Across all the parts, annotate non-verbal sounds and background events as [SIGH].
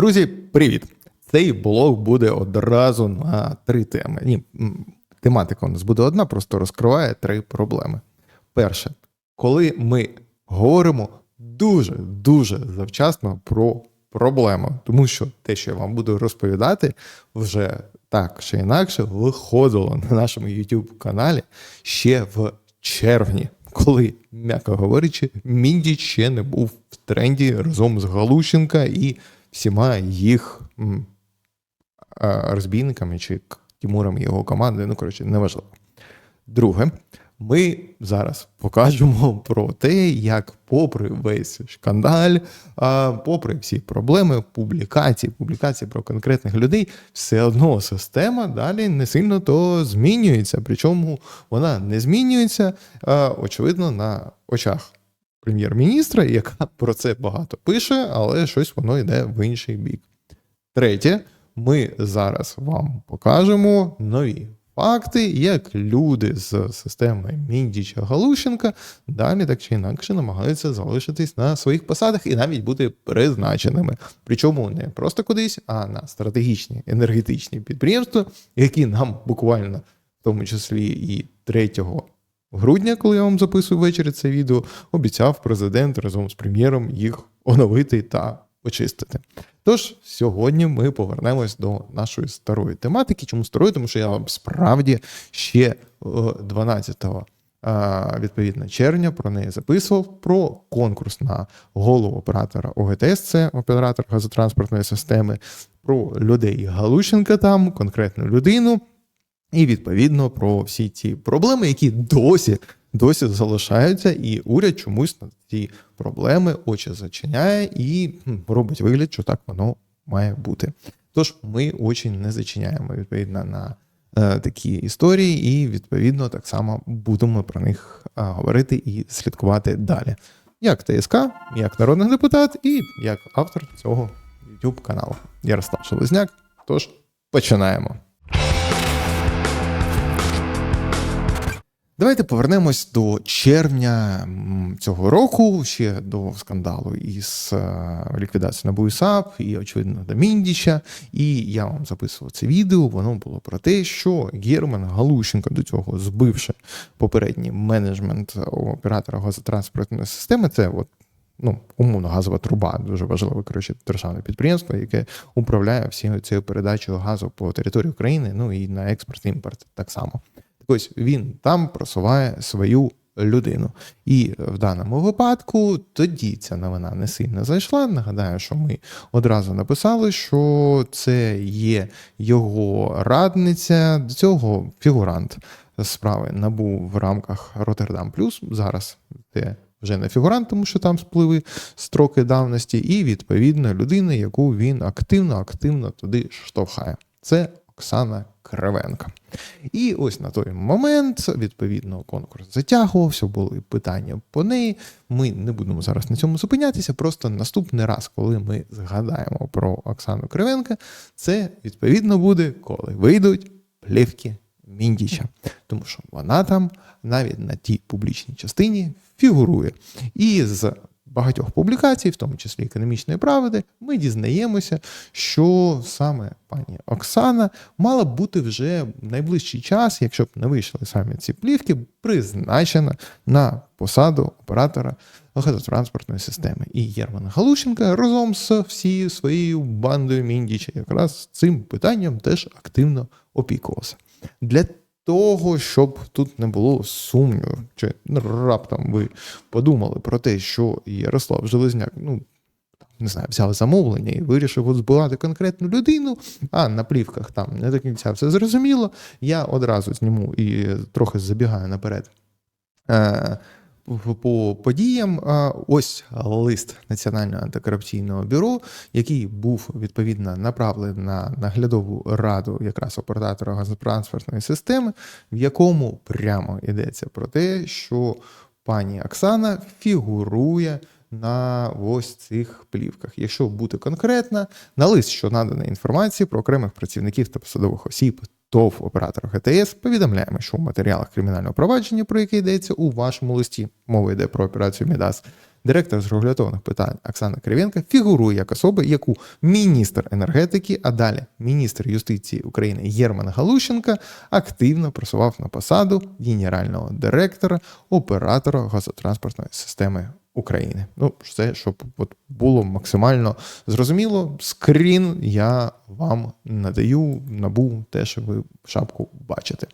Друзі, привіт! Цей блог буде одразу на три теми. Ні, тематика у нас буде одна, просто розкриває три проблеми. Перше, коли ми говоримо дуже дуже завчасно про проблему, тому що те, що я вам буду розповідати, вже так чи інакше виходило на нашому YouTube каналі ще в червні, коли, м'яко говорячи, Міндіч ще не був в тренді разом з Галущенка і всіма їх розбійниками чи і його команди. Ну, коротше, неважливо. Друге, ми зараз покажемо [LAUGHS] про те, як, попри весь шкандаль, попри всі проблеми, публікації, публікації про конкретних людей, все одно система далі не сильно то змінюється. Причому вона не змінюється, очевидно, на очах прем'єр-міністра, яка [LAUGHS] про це багато пише, але щось воно йде в інший бік. Третє, ми зараз вам покажемо нові факти, як люди з системи Міндіча Галущенка далі так чи інакше намагаються залишитись на своїх посадах і навіть бути призначеними. Причому не просто кудись, а на стратегічні енергетичні підприємства, які нам буквально, в тому числі і 3 грудня, коли я вам записую ввечері це відео, обіцяв президент разом з прем'єром їх оновити та очистити. Тож сьогодні ми повернемось до нашої старої тематики. Чому старої? Тому що я вам справді ще е, 12 відповідно червня про неї записував про конкурс на голову оператора ОГТС, це оператор газотранспортної системи, про людей Галущенка там, конкретну людину, і відповідно про всі ті проблеми, які досі досі залишаються, і уряд чомусь на ці проблеми очі зачиняє і робить вигляд, що так воно має бути. Тож ми очі не зачиняємо відповідно на е, такі історії, і відповідно так само будемо про них е, говорити і слідкувати далі. Як ТСК, як народний депутат і як автор цього YouTube каналу. Ярослав Шелезняк. Тож починаємо. Давайте повернемось до червня цього року, ще до скандалу із е, ліквідацією НАБУ і САП, і, очевидно, до Міндіча. І я вам записував це відео. Воно було про те, що Герман Галущенко до цього збивши попередній менеджмент оператора газотранспортної системи. Це от. Ну, умовно, газова труба, дуже важливе коротше, державне підприємство, яке управляє всією цією передачею газу по території України, ну і на експорт імпорт так само. Ось він там просуває свою людину. І в даному випадку тоді ця новина не сильно зайшла. Нагадаю, що ми одразу написали, що це є його радниця, до цього фігурант справи набув в рамках Роттердам Плюс. Зараз це вже не фігурант, тому що там спливи строки давності, і відповідно людина, яку він активно-активно туди штовхає. Це Оксана Кривенко. І ось на той момент, відповідно, конкурс затягувався, були питання по неї. Ми не будемо зараз на цьому зупинятися. Просто наступний раз, коли ми згадаємо про Оксану Кривенко, це відповідно буде, коли вийдуть плівки Міндіча. Тому що вона там навіть на тій публічній частині фігурує. І з багатьох публікацій, в тому числі економічної правди, ми дізнаємося, що саме пані Оксана мала б бути вже в найближчий час, якщо б не вийшли самі ці плівки, призначена на посаду оператора газотранспортної системи. І Єрман Галущенка разом з всією своєю бандою Міндіча якраз цим питанням теж активно опікувався. Для того, щоб тут не було сумніву, чи раптом ви подумали про те, що Ярослав Железняк, ну не знаю, взяв замовлення і вирішив от збивати конкретну людину, а на плівках там не до кінця все зрозуміло. Я одразу зніму і трохи забігаю наперед. По подіям ось лист Національного антикорупційного бюро, який був відповідно направлений на наглядову раду якраз оператора газотранспортної системи, в якому прямо йдеться про те, що пані Оксана фігурує на ось цих плівках. Якщо бути конкретно, на лист, що надана інформації про окремих працівників та посадових осіб ТОВ оператора ГТС повідомляємо, що у матеріалах кримінального провадження, про яке йдеться у вашому листі, мова йде про операцію Мідас, директор з регуляторних питань Оксана Кривенко фігурує як особа, яку міністр енергетики, а далі міністр юстиції України Єрман Галущенко активно просував на посаду генерального директора оператора газотранспортної системи України. Ну, все, щоб от було максимально зрозуміло. Скрін я вам надаю набу те, що ви шапку бачите.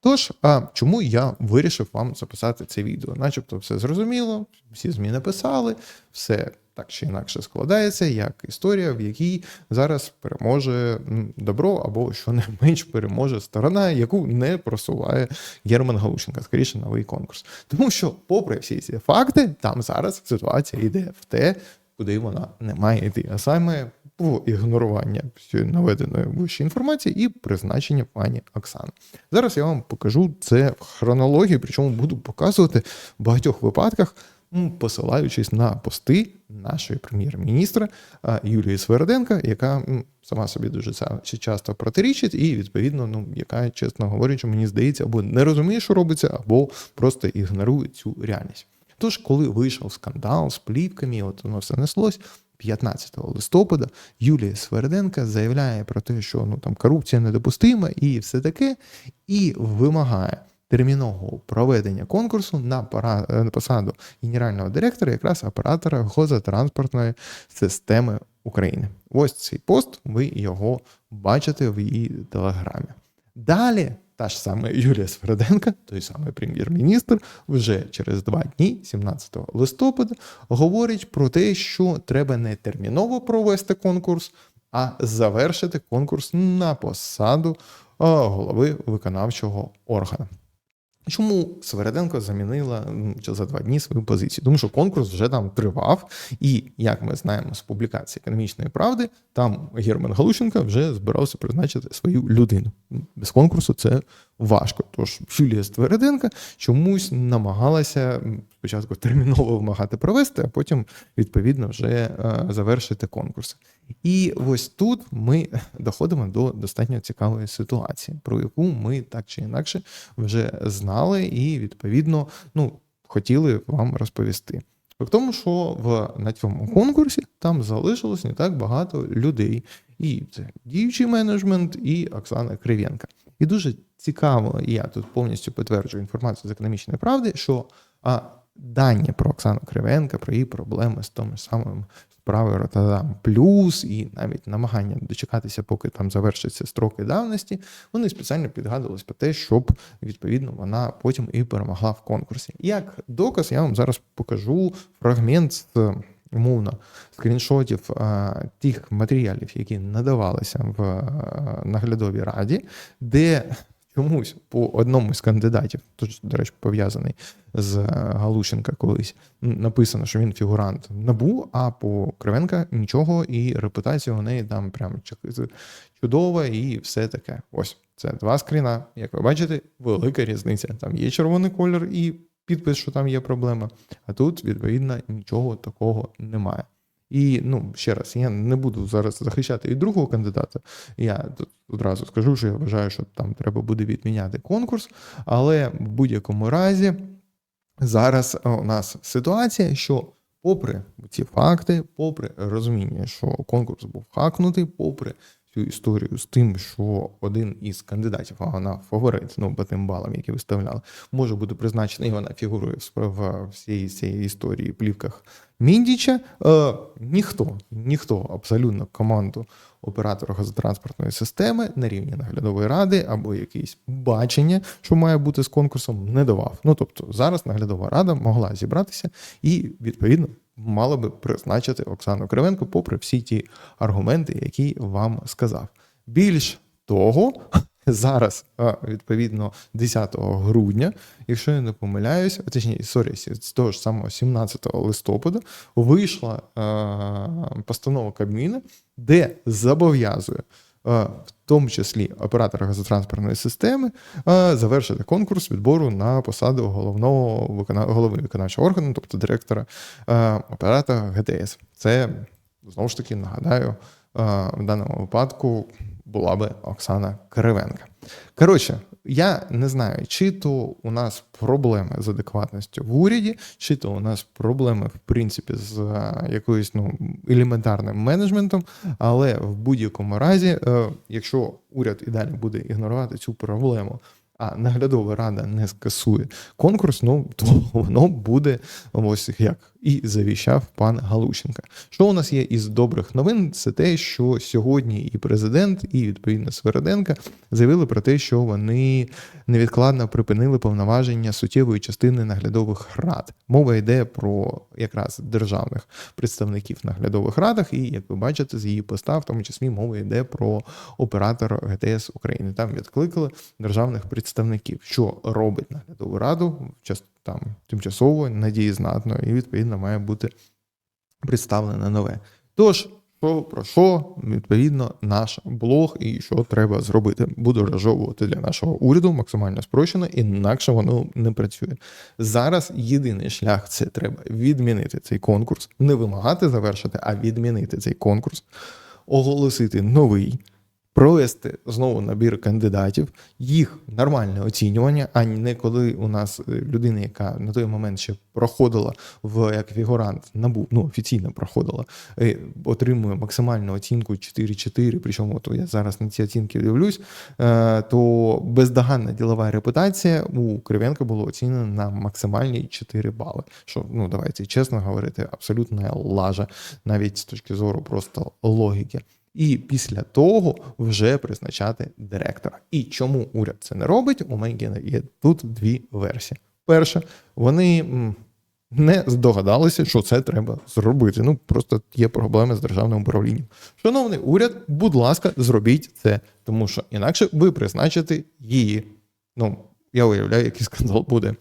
Тож, а чому я вирішив вам записати це відео? Начебто все зрозуміло, всі ЗМІ написали, все так чи інакше складається, як історія, в якій зараз переможе добро, або що не менш переможе сторона, яку не просуває Герман Галущенко, скоріше новий конкурс. Тому що, попри всі ці факти, там зараз ситуація йде в те, куди вона не має йти, а саме по ігнорування наведеної вищої інформації і призначення пані Оксани. Зараз я вам покажу це в хронології, причому буду показувати в багатьох випадках, посилаючись на пости нашої прем'єр-міністра Юлії Сверденка, яка сама собі дуже часто протирічить, і відповідно, ну яка, чесно говорячи, мені здається, або не розуміє, що робиться, або просто ігнорує цю реальність. Тож, коли вийшов скандал з плівками, от воно все неслось. 15 листопада Юлія Сверденка заявляє про те, що ну там корупція недопустима і все таке, і вимагає термінового проведення конкурсу на е, посаду генерального директора, якраз оператора газотранспортної системи України. Ось цей пост, ви його бачите в її телеграмі. Далі та ж сама Юлія Сверденка, той самий прем'єр-міністр, вже через два дні, 17 листопада, говорить про те, що треба не терміново провести конкурс, а завершити конкурс на посаду голови виконавчого органу. Чому Свереденко замінила за два дні свою позицію? Тому що конкурс вже там тривав, і як ми знаємо з публікації економічної правди, там Герман Галущенко вже збирався призначити свою людину. Без конкурсу це важко. Тож Юлія Свереденка чомусь намагалася спочатку терміново вимагати провести, а потім відповідно вже е, завершити конкурс. І ось тут ми доходимо до достатньо цікавої ситуації, про яку ми так чи інакше вже знали, і відповідно ну, хотіли вам розповісти. В тому, що в на цьому конкурсі там залишилось не так багато людей. І це діючий менеджмент, і Оксана Кривенка. І дуже цікаво, і я тут повністю підтверджую інформацію з економічної правди, що а, дані про Оксану Кривенка, про її проблеми з тим самим справою Ротадам Плюс, і навіть намагання дочекатися, поки там завершаться строки давності, вони спеціально підгадувались про те, щоб відповідно вона потім і перемогла в конкурсі. Як доказ, я вам зараз покажу фрагмент з умовно скріншотів а, тих матеріалів, які надавалися в а, наглядовій раді, де чомусь по одному з кандидатів, тож, до речі, пов'язаний з е, Галущенка колись, написано, що він фігурант набу, а по Кривенка нічого, і репутація у неї там прям чудова і все таке. Ось це два скріна. Як ви бачите, велика різниця. Там є червоний колір і підпис, що там є проблема. А тут, відповідно, нічого такого немає. І ну ще раз, я не буду зараз захищати і другого кандидата. Я тут одразу скажу, що я вважаю, що там треба буде відміняти конкурс, але в будь-якому разі зараз у нас ситуація, що попри ці факти, попри розуміння, що конкурс був хакнутий, попри цю історію з тим, що один із кандидатів, а вона фаворит, ну по тим балам, які виставляли, може бути призначений, і вона фігурує в справ- в цієї історії плівках Міндіча. Е, ніхто, ніхто абсолютно команду оператора газотранспортної системи на рівні наглядової ради або якесь бачення, що має бути з конкурсом, не давав. Ну тобто зараз наглядова рада могла зібратися і відповідно мала би призначити Оксану Кривенко, попри всі ті аргументи, які вам сказав. Більш того, [LAUGHS] зараз, відповідно, 10 грудня, якщо я не помиляюсь, точніше, сорі, з того ж самого 17 листопада вийшла постанова Кабміна, де зобов'язує. В тому числі оператора газотранспортної системи завершити конкурс відбору на посаду головного викона... голови виконавчого органу, тобто директора оператора ГТС. Це знову ж таки нагадаю, в даному випадку була би Оксана Кривенка. Коротше, я не знаю, чи то у нас проблеми з адекватністю в уряді, чи то у нас проблеми, в принципі, з е, якоюсь ну, елементарним менеджментом, але в будь-якому разі, е, якщо уряд і далі буде ігнорувати цю проблему, а наглядова рада не скасує конкурс, ну то воно буде ось як і завіщав пан Галущенка. Що у нас є із добрих новин? Це те, що сьогодні і президент, і відповідно Свериденка заявили про те, що вони невідкладно припинили повноваження суттєвої частини наглядових рад. Мова йде про якраз державних представників в наглядових радах, і як ви бачите, з її поста, в тому числі мова йде про оператора ГТС України. Там відкликали державних представників, що робить наглядову раду в час там тимчасово надієзнатно, і відповідно має бути представлене нове. Тож. Що про що відповідно наш блог і що треба зробити? Буду розжовувати для нашого уряду максимально спрощено, інакше воно не працює. Зараз єдиний шлях це треба відмінити цей конкурс, не вимагати завершити, а відмінити цей конкурс, оголосити новий. Провести знову набір кандидатів, їх нормальне оцінювання, а не коли у нас е, людина, яка на той момент ще проходила в як фігурант, набув, ну офіційно проходила, е, отримує максимальну оцінку 4-4, Причому от я зараз на ці оцінки дивлюсь, е, то бездоганна ділова репутація у Кривенка було оцінена на максимальні 4 бали. Що ну давайте чесно говорити, абсолютна лажа, навіть з точки зору просто логіки. І після того вже призначати директора. І чому уряд це не робить? У мене є тут дві версії. Перша, вони не здогадалися, що це треба зробити. Ну просто є проблеми з державним управлінням. Шановний уряд, будь ласка, зробіть це, тому що інакше ви призначите її. Ну я уявляю, який скандал буде.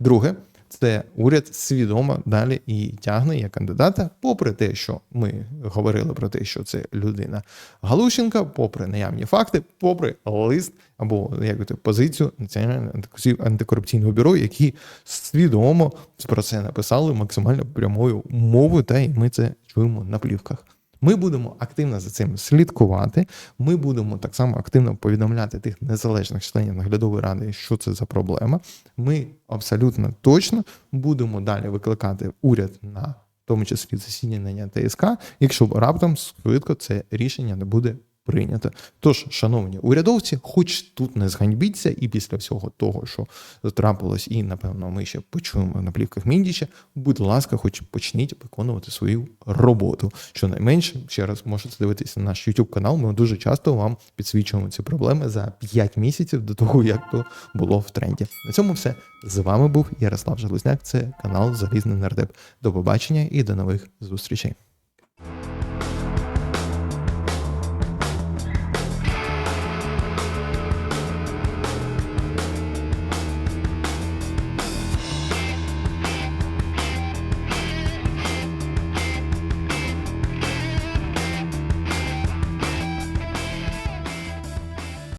Друге, це уряд свідомо далі і тягне як кандидата, попри те, що ми говорили про те, що це людина Галущенка, попри наявні факти, попри лист або як би, позицію Національного антикорупційного бюро, які свідомо про це написали максимально прямою мовою, та й ми це чуємо на плівках. Ми будемо активно за цим слідкувати. Ми будемо так само активно повідомляти тих незалежних членів наглядової ради, що це за проблема. Ми абсолютно точно будемо далі викликати уряд на в тому числі засідання ТСК, якщо раптом швидко це рішення не буде прийнято. Тож, шановні урядовці, хоч тут не зганьбіться, і після всього того, що трапилось, і напевно ми ще почуємо на плівках Міндіча, будь ласка, хоч почніть виконувати свою роботу. Щонайменше, ще раз можете дивитися на наш YouTube канал. Ми дуже часто вам підсвічуємо ці проблеми за 5 місяців до того, як то було в тренді. На цьому все з вами був Ярослав Железняк. Це канал Залізний Нардеп. До побачення і до нових зустрічей.